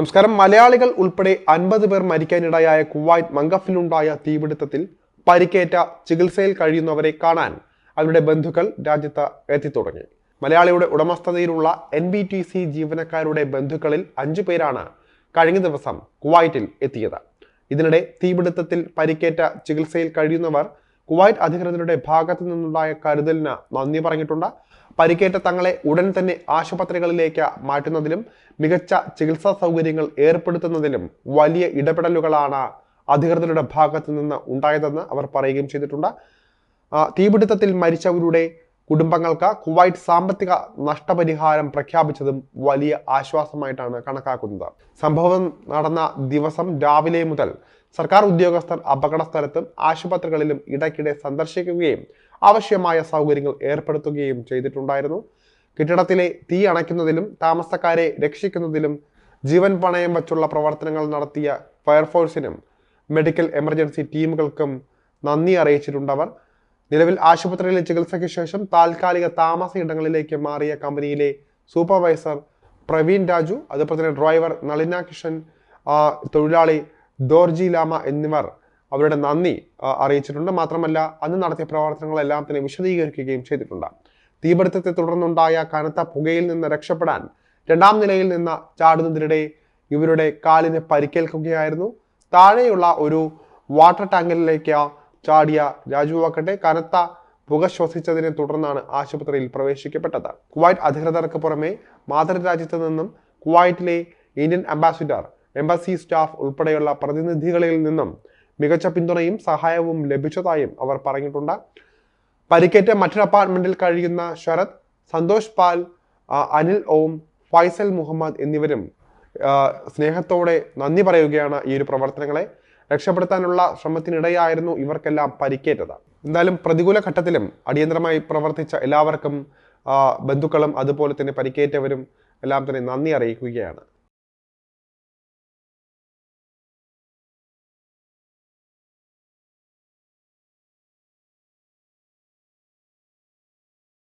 നമസ്കാരം. മലയാളികൾ ഉൾപ്പെടെ അൻപത് പേർ മരിക്കാനിടയായ കുവൈറ്റ് മംഗഫിലുണ്ടായ തീപിടുത്തത്തിൽ പരിക്കേറ്റ ചികിത്സയിൽ കഴിയുന്നവരെ കാണാൻ അവരുടെ ബന്ധുക്കൾ രാജ്യത്ത് എത്തിത്തുടങ്ങി. മലയാളിയുടെ ഉടമസ്ഥതയിലുള്ള എൻ ബി ടി സി ജീവനക്കാരുടെ ബന്ധുക്കളിൽ അഞ്ചു പേരാണ് കഴിഞ്ഞ ദിവസം കുവൈറ്റിൽ എത്തിയത്. ഇതിനിടെ തീപിടുത്തത്തിൽ പരിക്കേറ്റ ചികിത്സയിൽ കഴിയുന്നവർ കുവൈറ്റ് അധികൃതരുടെ ഭാഗത്തു നിന്നുണ്ടായ കരുതലിന് നന്ദി പറഞ്ഞിട്ടുണ്ട്. പരിക്കേറ്റ തങ്ങളെ ഉടൻ തന്നെ ആശുപത്രികളിലേക്ക് മാറ്റുന്നതിലും മികച്ച ചികിത്സാ സൗകര്യങ്ങൾ ഏർപ്പെടുത്തുന്നതിലും വലിയ ഇടപെടലുകളാണ് അധികൃതരുടെ ഭാഗത്തു നിന്ന് ഉണ്ടായതെന്ന് അവർ പറയുകയും ചെയ്തിട്ടുണ്ട്. തീപിടുത്തത്തിൽ മരിച്ചവരുടെ കുടുംബങ്ങൾക്ക് കുവൈറ്റ് സാമ്പത്തിക നഷ്ടപരിഹാരം പ്രഖ്യാപിച്ചതും വലിയ ആശ്വാസമായിട്ടാണ് കണക്കാക്കുന്നത്. സംഭവം നടന്ന ദിവസം രാവിലെ മുതൽ സർക്കാർ ഉദ്യോഗസ്ഥർ അപകട സ്ഥലത്തും ആശുപത്രികളിലും ഇടയ്ക്കിടെ സന്ദർശിക്കുകയും ആവശ്യമായ സൗകര്യങ്ങൾ ഏർപ്പെടുത്തുകയും ചെയ്തിട്ടുണ്ടായിരുന്നു. കെട്ടിടത്തിലെ തീ അണയ്ക്കുന്നതിലും താമസക്കാരെ രക്ഷിക്കുന്നതിലും ജീവൻ പണയം വച്ചുള്ള പ്രവർത്തനങ്ങൾ നടത്തിയ ഫയർഫോഴ്സിനും മെഡിക്കൽ എമർജൻസി ടീമുകൾക്കും നന്ദി അറിയിച്ചിട്ടുണ്ടവർ നിലവിൽ ആശുപത്രിയിലെ ചികിത്സയ്ക്ക് ശേഷം താൽക്കാലിക താമസ ഇടങ്ങളിലേക്ക് മാറിയ കമ്പനിയിലെ സൂപ്പർവൈസർ പ്രവീൺ രാജു അതുപോലെ തന്നെ ഡ്രൈവർ നളിന കിഷൻ തൊഴിലാളി ദോർജി ലാമ എന്നിവർ അവരുടെ നന്ദി അറിയിച്ചിട്ടുണ്ട്. മാത്രമല്ല അന്ന് നടത്തിയ പ്രവർത്തനങ്ങളെല്ലാം തന്നെ വിശദീകരിക്കുകയും ചെയ്തിട്ടുണ്ട്. തീപിടുത്തത്തെ തുടർന്നുണ്ടായ കനത്ത പുകയിൽ നിന്ന് രക്ഷപ്പെടാൻ രണ്ടാം നിലയിൽ നിന്ന് ചാടുന്നതിനിടെ ഇവരുടെ കാലിന് പരിക്കേൽക്കുകയായിരുന്നു. താഴെയുള്ള ഒരു വാട്ടർ ടാങ്കിലേക്ക് ചാടിയ രാജുവാക്കട്ടെ കനത്ത പുക ശ്വസിച്ചതിനെ തുടർന്നാണ് ആശുപത്രിയിൽ പ്രവേശിക്കപ്പെട്ടത്. കുവൈറ്റ് അധികൃതർക്ക് പുറമെ മാതൃരാജ്യത്ത് നിന്നും കുവൈറ്റിലെ ഇന്ത്യൻ അംബാസിഡർ എംബസി സ്റ്റാഫ് ഉൾപ്പെടെയുള്ള പ്രതിനിധികളിൽ നിന്നും മികച്ച പിന്തുണയും സഹായവും ലഭിച്ചതായും അവർ പറഞ്ഞിട്ടുണ്ട്. പരിക്കേറ്റ മറ്റൊരു അപ്പാർട്ട്മെന്റിൽ കഴിയുന്ന ശരത് സന്തോഷ് പാൽ അനിൽ ഓം ഫൈസൽ മുഹമ്മദ് എന്നിവരും സ്നേഹത്തോടെ നന്ദി പറയുകയാണ് ഈ ഒരു പ്രവർത്തനങ്ങളെ. രക്ഷപ്പെടുത്താനുള്ള ശ്രമത്തിനിടെയായിരുന്നു ഇവർക്കെല്ലാം പരിക്കേറ്റത്. എന്തായാലും പ്രതികൂല ഘട്ടത്തിലും അടിയന്തരമായി പ്രവർത്തിച്ച എല്ലാവർക്കും ബന്ധുക്കളും അതുപോലെ തന്നെ പരിക്കേറ്റവരും എല്ലാം തന്നെ നന്ദി അറിയിക്കുകയാണ്.